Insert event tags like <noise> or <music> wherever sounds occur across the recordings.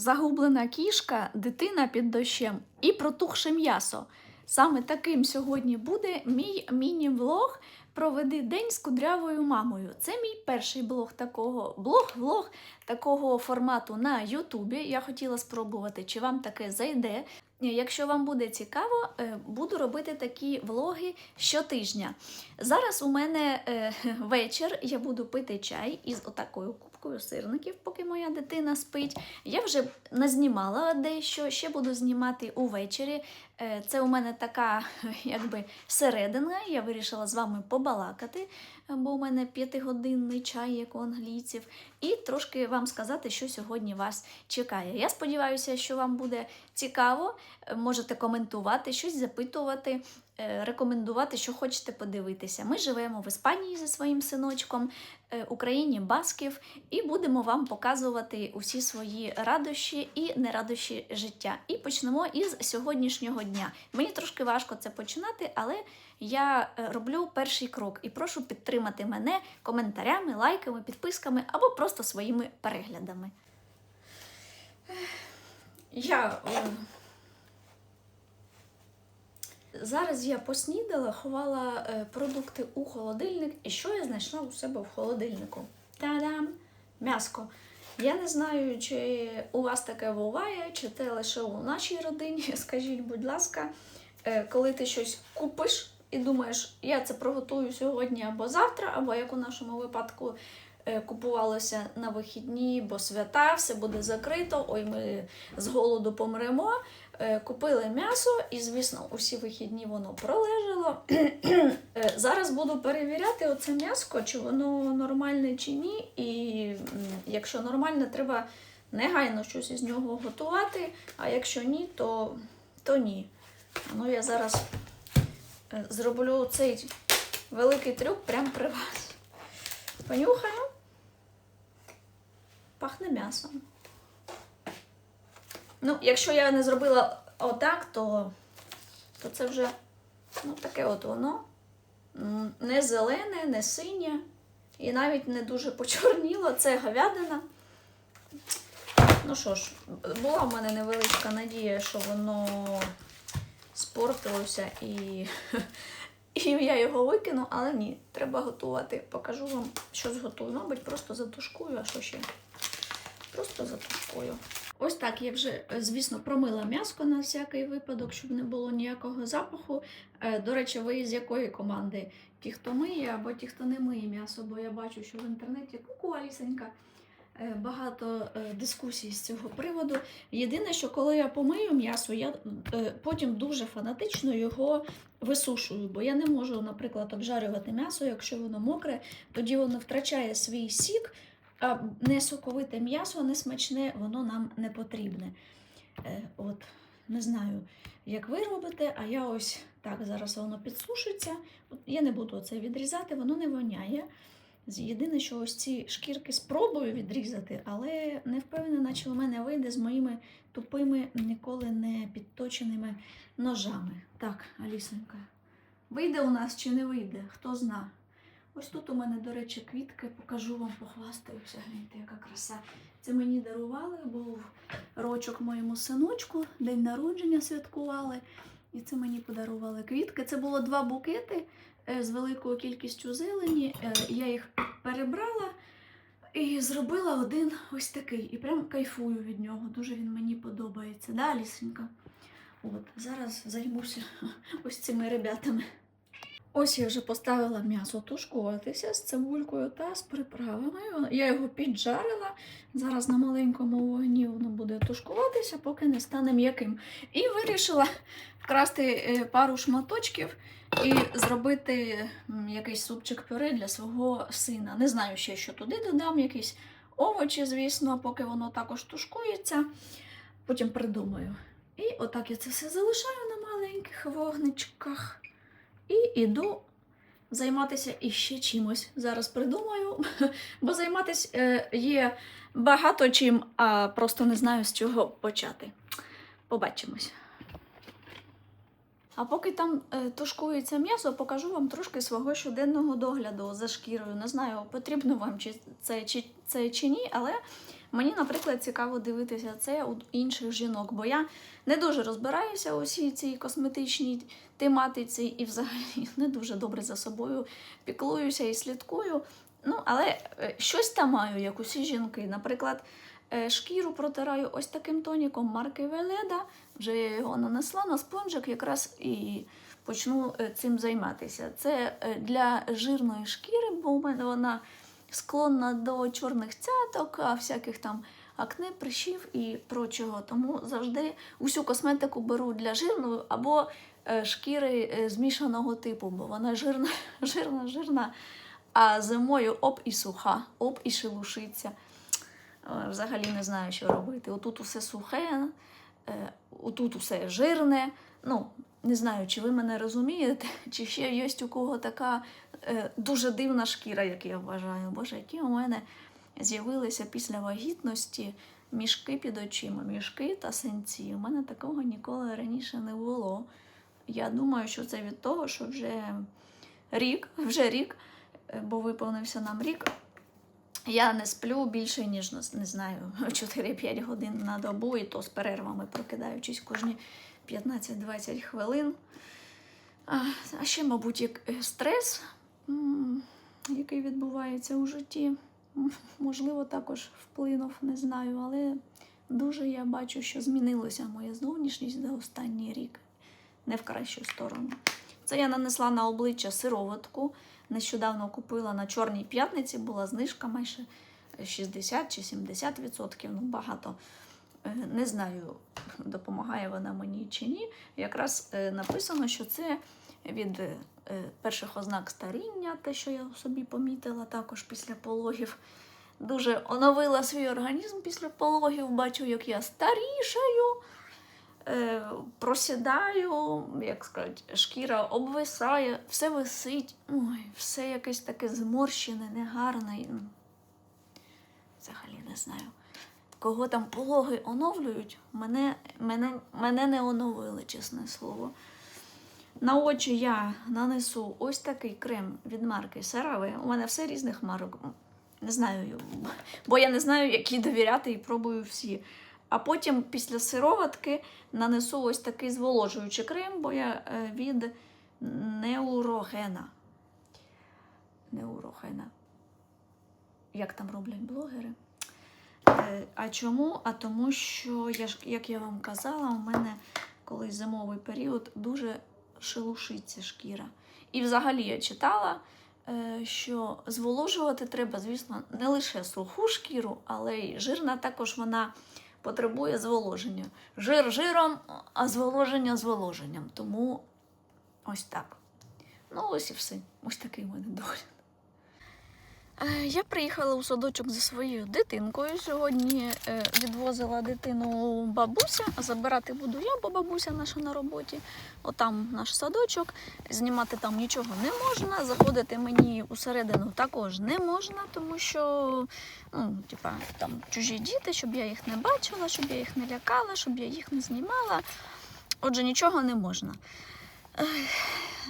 Загублена кішка, дитина під дощем і протухше м'ясо. Саме таким сьогодні буде мій міні-влог Проведи день з кудрявою мамою. Це мій перший блог такого блог-влог такого формату на Ютубі. Я хотіла спробувати, чи вам таке зайде. Якщо вам буде цікаво, е, буду робити такі влоги щотижня. Зараз у мене е, <laughs> вечір, я буду пити чай із отакою кубкою сирників, поки моя дитина спить. Я вже назнімала дещо, ще буду знімати увечері. Е, Це у мене така <laughs> якби середина. Я вирішила з вами побалакати, бо у мене п'ятигодинний чай, як у англійців, і трошки вам сказати, що сьогодні вас чекає. Я сподіваюся, що вам буде цікаво. Е, Можете коментувати, щось запитувати, рекомендувати, що хочете подивитися. Ми живемо в Іспанії зі своїм синочком, е, Україні Басків, і будемо вам показувати усі свої радощі і нерадощі життя. І почнемо із сьогоднішнього дня. Мені трошки важко це починати, але я е, роблю перший крок і прошу підтримати мене коментарями, лайками, підписками або просто своїми переглядами. Я е, Зараз я поснідала, ховала е, продукти у холодильник, і що я знайшла у себе в холодильнику? Та-дам! М'яско. Я не знаю, чи у вас таке буває, чи це лише у нашій родині. <laughs> Скажіть, будь ласка, е, коли ти щось купиш і думаєш, я це приготую сьогодні або завтра, або як у нашому випадку е, купувалося на вихідні, бо свята, все буде закрито, ой, ми з голоду помремо. Е, Купили м'ясо, і, звісно, усі вихідні воно пролежало. <clears throat> Е, Зараз буду перевіряти оце м'яско, чи воно нормальне чи ні. І якщо нормальне, треба негайно щось із нього готувати. А якщо ні, то, то ні. Ну, я зараз е, зроблю цей великий трюк прямо при вас. Понюхаю. Пахне м'ясом. Ну, якщо я не зробила отак, то, то це вже ну, таке от воно. Не зелене, не синє. І навіть не дуже почорніло. Це говядина. Ну що ж, була в мене невеличка надія, що воно спортилося і, <laughs> і я його викину, але ні, треба готувати. Покажу вам, що зготую. Мабуть, просто затушкую, а що ще? Просто затушкую. Ось так я вже, е, звісно, промила м'яско на всякий випадок, щоб не було ніякого запаху. Е, До речі, ви з якої команди? Ті, хто миє, або ті, хто не миє м'ясо, бо я бачу, що в інтернеті ку Алісенька. е, Багато дискусій з цього приводу. Єдине, що коли я помию м'ясо, я потім дуже фанатично його висушую, бо я не можу, наприклад, обжарювати м'ясо, якщо воно мокре, тоді воно втрачає свій сік, не соковите м'ясо, не смачне, воно нам не потрібне. Е, От, не знаю, як ви робите, а я ось так зараз воно підсушиться. Я не буду це відрізати, воно не воняє. Єдине, що ось ці шкірки спробую відрізати, але не впевнена, чи у мене вийде з моїми тупими, ніколи не підточеними ножами. Так, Алісонька, вийде у нас чи не вийде, хто зна. Ось тут у мене, до речі, квітки, покажу вам, похвастаюся. Гляньте, яка краса. Це мені дарували, був рочок моєму синочку, день народження святкували. І це мені подарували квітки. Це було два букети е, з великою кількістю зелені. Е, Я їх перебрала і зробила один ось такий. І прям кайфую від нього. Дуже він мені подобається. Да, Лісенька? От, зараз займуся <laughs> ось цими ребятами. Ось я вже поставила м'ясо тушкуватися з цибулькою та з приправами. Я його піджарила. Зараз на маленькому вогні воно буде тушкуватися, поки не стане м'яким. І вирішила вкрасти е, пару шматочків і зробити якийсь супчик пюре для свого сина. Не знаю ще, що туди додам, якісь овочі, звісно, поки воно також тушкується. Потім придумаю. І отак я це все залишаю на маленьких вогничках. І іду займатися іще чимось. Зараз придумаю, <laughs> бо займатися е, є багато чим, а просто не знаю з чого почати. Побачимось. А поки там е, тушкується м'ясо, покажу вам трошки свого щоденного догляду за шкірою. Не знаю, потрібно вам це чи, це чи ні, але Мені, наприклад, цікаво дивитися це у інших жінок, бо я не дуже розбираюся у всій цій косметичній тематиці і взагалі <laughs> не дуже добре за собою піклуюся і слідкую. Ну, але е, щось там маю, як усі жінки. Наприклад, е, шкіру протираю ось таким тоніком марки Веледа. Вже я його нанесла на спонжик якраз і почну е, цим займатися. Це для жирної шкіри, бо у мене вона склонна до чорних цяток, всяких там акне, прищів і прочого. Тому завжди усю косметику беру для жирної або е, шкіри е, змішаного типу, бо вона жирна, <laughs> жирна, жирна. А зимою оп і суха, оп і шелушиться. Е, Взагалі не знаю, що робити. Отут усе сухе, отут усе жирне. Ну, не знаю, чи ви мене розумієте, <laughs> чи ще є у кого така е, дуже дивна шкіра, як я вважаю. Боже, які у мене з'явилися після вагітності мішки під очима, мішки та синці. У мене такого ніколи раніше не було. Я думаю, що це від того, що вже рік, <laughs> вже рік, е, бо виповнився нам рік. Я не сплю більше, ніж не знаю, <laughs> 4-5 годин на добу, і то з перервами прокидаючись кожні 15-20 хвилин. А, ще, мабуть, як е, стрес, який відбувається у житті, можливо, також вплинув, не знаю, але дуже я бачу, що змінилася моя зовнішність за останній рік, не в кращу сторону. Це я нанесла на обличчя сироватку. Нещодавно купила на Чорній п'ятниці, була знижка майже 60 чи 70 відсотків, ну багато. Е, Не знаю, допомагає вона мені чи ні. Якраз е, написано, що це від е, перших ознак старіння, те, що я собі помітила також після пологів. Дуже оновила свій організм після пологів. Бачу, як я старішаю, просідаю, як сказати, шкіра обвисає, все висить. Ой, все якесь таке зморщене, негарне. Взагалі не знаю. Кого там пологи оновлюють, мене, мене, мене не оновили, чесне слово. На очі я нанесу ось такий крем від марки CeraVe. У мене все різних марок. Не знаю, бо я не знаю, які довіряти і пробую всі. А потім після сироватки нанесу ось такий зволожуючий крем, бо я е, від неурогена. Неурогена. Як там роблять блогери? Е, А чому? А тому, що, я ж, як я вам казала, у мене колись зимовий період дуже шелушиться шкіра. І взагалі я читала, е, що зволожувати треба, звісно, не лише суху шкіру, але й жирна також вона потребує зволоження. Жир жиром, а зволоження зволоженням. Тому ось так. Ну, ось і все. Ось такий у мене догляд. Е, Я приїхала у садочок зі своєю дитинкою. Сьогодні е, відвозила дитину бабуся, забирати буду я, бо бабуся наша на роботі. Отам наш садочок. Знімати там нічого не можна. Заходити мені усередину також не можна, тому що ну, типа, там чужі діти, щоб я їх не бачила, щоб я їх не лякала, щоб я їх не знімала. Отже, нічого не можна.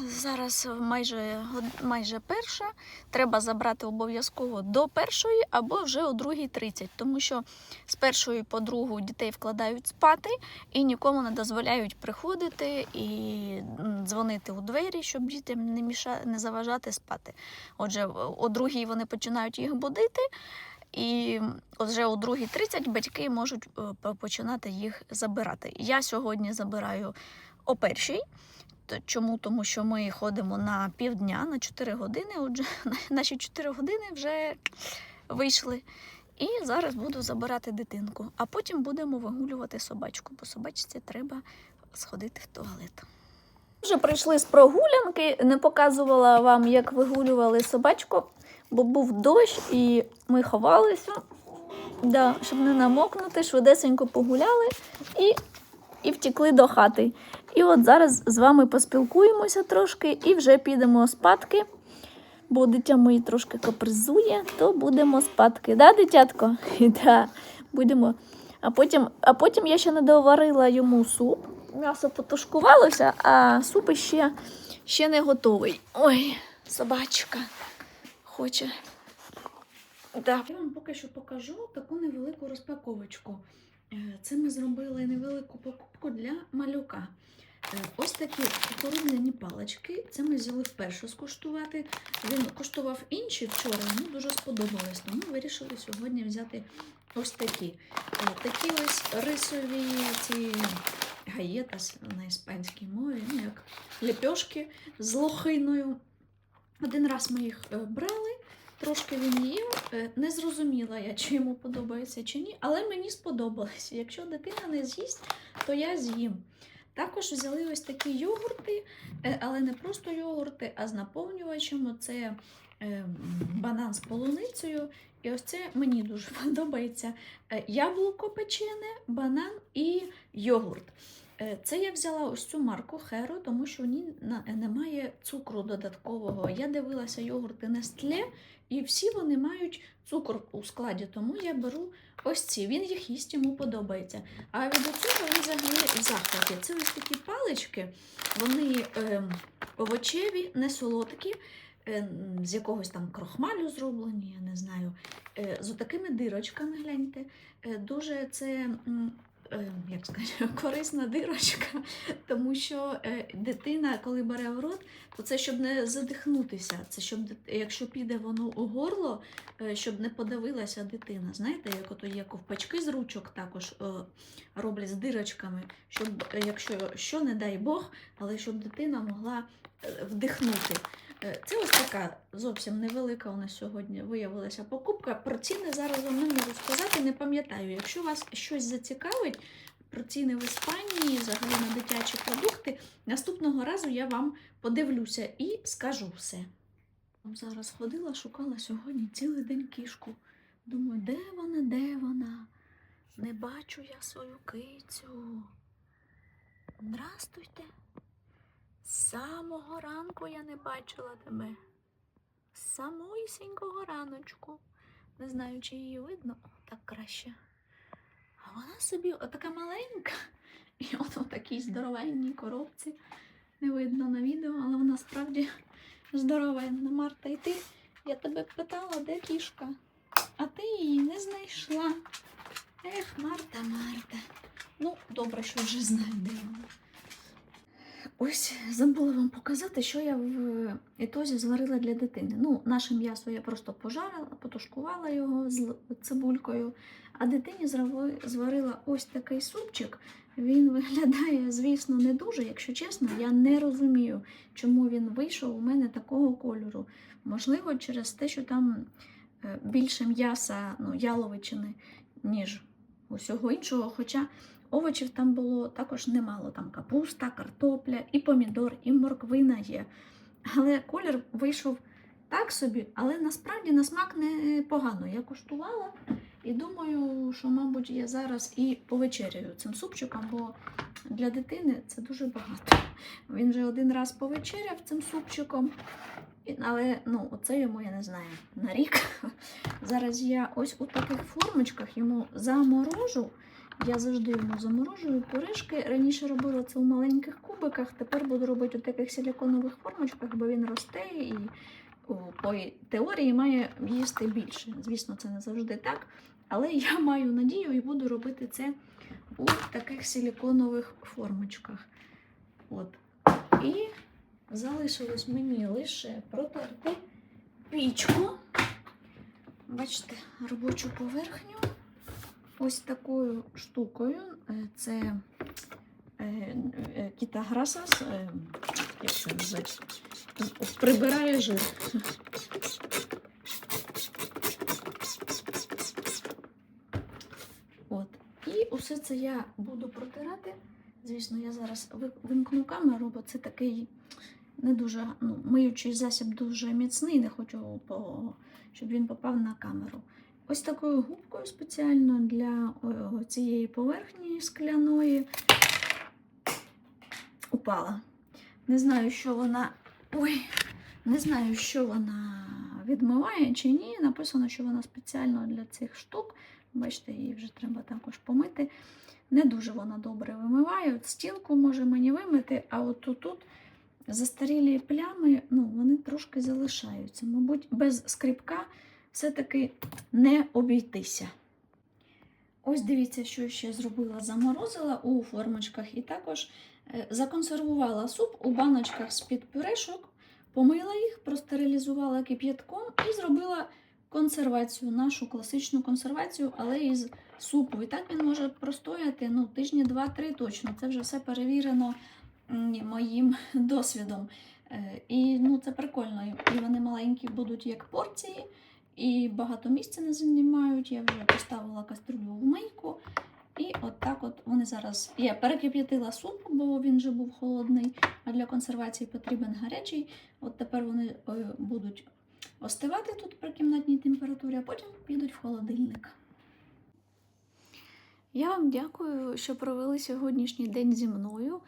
Зараз майже, майже перша. Треба забрати обов'язково до першої або вже о другій тому що з першої по другу дітей вкладають спати і нікому не дозволяють приходити і дзвонити у двері, щоб дітям не, міша... не заважати спати. Отже, о другій вони починають їх будити. І вже о 2.30 батьки можуть е, починати їх забирати. Я сьогодні забираю о першій. Чому? Тому що ми ходимо на півдня, на 4 години. Отже, <laughs> наші 4 години вже вийшли. І зараз буду забирати дитинку. А потім будемо вигулювати собачку, бо собачці треба сходити в туалет. Вже прийшли з прогулянки, не показувала вам, як вигулювали собачку, бо був дощ і ми ховалися, да, щоб не намокнути, швидесенько погуляли і, і втекли до хати. І от зараз з вами поспілкуємося трошки і вже підемо спадки, бо дитя моє трошки капризує, то будемо спадки. Да, дитятко? <laughs> Да, будемо. А потім, а потім я ще не доварила йому суп. М'ясо потушкувалося, а суп ще, ще не готовий. Ой, собачка хоче Да. Я вам поки що покажу таку невелику розпаковочку. Е, Це ми зробили невелику покупку для малюка. Е, Ось такі кукурудзяні палички. Це ми взяли вперше скуштувати. Він куштував інші вчора, йому дуже сподобалось, тому вирішили сьогодні взяти ось такі. Е, Такі ось рисові ці гаєтас на іспанській мові, ну як лепешки з лохиною. Один раз ми їх брали, трошки він їв. Е, Не зрозуміла я, чи йому подобається чи ні, але мені сподобалось. Якщо дитина не з'їсть, то я з'їм. Також взяли ось такі йогурти, е, але не просто йогурти, а з наповнювачем. Це е, банан з полуницею. І ось це мені дуже <laughs> подобається. Яблуко печене, банан і йогурт. Це я взяла ось цю марку Херо, тому що в ній немає цукру додаткового. Я дивилася йогурти Nestlé, і всі вони мають цукор у складі, тому я беру ось ці. Він їх їсть, йому подобається. А від цього він взагалі в захваті. Це ось такі палички, вони е, овочеві, не солодкі, е, з якогось там крохмалю зроблені, я не знаю. Е, з такими дирочками, гляньте. Е, дуже це. Е, Як сказати, <laughs> корисна дирочка, тому що е, дитина, коли бере в рот, то це щоб не задихнутися. Це щоб якщо піде воно у горло, е, щоб не подавилася дитина. Знаєте, як ото є ковпачки з ручок також роблять з дирочками, щоб якщо що, не дай Бог, але щоб дитина могла вдихнути. Е, Це ось така зовсім невелика у нас сьогодні виявилася покупка. Про ціни зараз вам не можу сказати, не пам'ятаю. Якщо вас щось зацікавить про ціни в Іспанії, взагалі на дитячі продукти, наступного разу я вам подивлюся і скажу все. Зараз ходила, шукала сьогодні цілий день кішку. Думаю, де вона, де вона? Не бачу я свою кицю. Здрастуйте. З самого ранку я не бачила тебе. З самісінького раночку. Не знаю, чи її видно, так краще. А вона собі отака маленька, і от у такій здоровенній коробці. Не видно на відео, але вона справді здоровенна. Марта, і ти, я тебе питала, де кішка, а ти її не знайшла. Ех, Марта, Марта. Ну, добре, що вже знаю, де вона. Ось забула вам показати, що я в ітозі зварила для дитини. Ну, наше м'ясо я просто пожарила, потушкувала його з цибулькою, а дитині зварила ось такий супчик. Він виглядає, звісно, не дуже, якщо чесно, я не розумію, чому він вийшов у мене такого кольору. Можливо, через те, що там е, більше м'яса, ну, яловичини, ніж усього іншого. Хоча овочів там було також немало. Там капуста, картопля, і помідор, і морквина є. Але колір вийшов так собі, але насправді на смак не погано. Я куштувала і думаю, що, мабуть, я зараз і повечеряю цим супчиком, бо для дитини це дуже багато. Він вже один раз повечеряв цим супчиком. Але ну, оце йому я не знаю на рік. <laughs> Зараз я ось у таких формочках йому заморожу. Я завжди йому заморожую пюрешки. Раніше робила це у маленьких кубиках, тепер буду робити у таких силіконових формочках, бо він росте і по теорії має їсти більше. Звісно, це не завжди так. Але <laughs> я маю надію і буду робити це у таких силіконових формочках. От. І залишилось мені лише протерти пічку. Бачите, робочу поверхню. Ось такою штукою. Е, Це е, е, кітаграсас, прибирає жир. От. І усе це я буду протирати. Звісно, я зараз вимкну камеру, бо це такий не дуже ну, миючий засіб дуже міцний, не хочу, щоб він попав на камеру. Ось такою губкою спеціально для цієї поверхні скляної упала. Не знаю, що вона. Ой, не знаю, що вона відмиває чи ні. Написано, що вона спеціально для цих штук. Бачите, її вже треба також помити. Не дуже вона добре вимиває. От стінку може мені вимити, а от тут, тут застарілі плями, ну, вони трошки залишаються. Мабуть, без скрипка все-таки не обійтися. Ось дивіться, що ще зробила. Заморозила у формочках і також е, законсервувала суп у баночках з-під пюрешок, помила їх, простерилізувала кип'ятком і зробила консервацію, нашу класичну консервацію, але із супу. І так він може простояти ну, тижні 2-3 точно. Це вже все перевірено моїм <laughs> досвідом. Е, І ну, це прикольно. І вони маленькі будуть як порції, і багато місця не займають. Я вже поставила каструлю в мийку. І от так от вони зараз. Я перекип'ятила суп, бо він вже був холодний, а для консервації потрібен гарячий. От тепер вони е, будуть остивати тут при кімнатній температурі, а потім підуть в холодильник. Я вам дякую, що провели сьогоднішній день зі мною.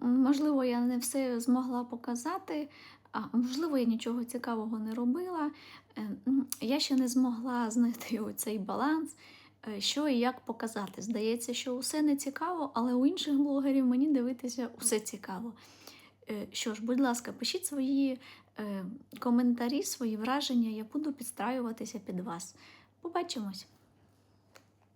Можливо, я не все змогла показати, а можливо, я нічого цікавого не робила. Е, Я ще не змогла знайти <laughs> цей баланс, е, що і як показати. Здається, що усе не цікаво, але у інших блогерів мені дивитися усе цікаво. Е, Що ж, будь ласка, пишіть свої коментарі, свої враження. Я буду підстраюватися під вас. Побачимось!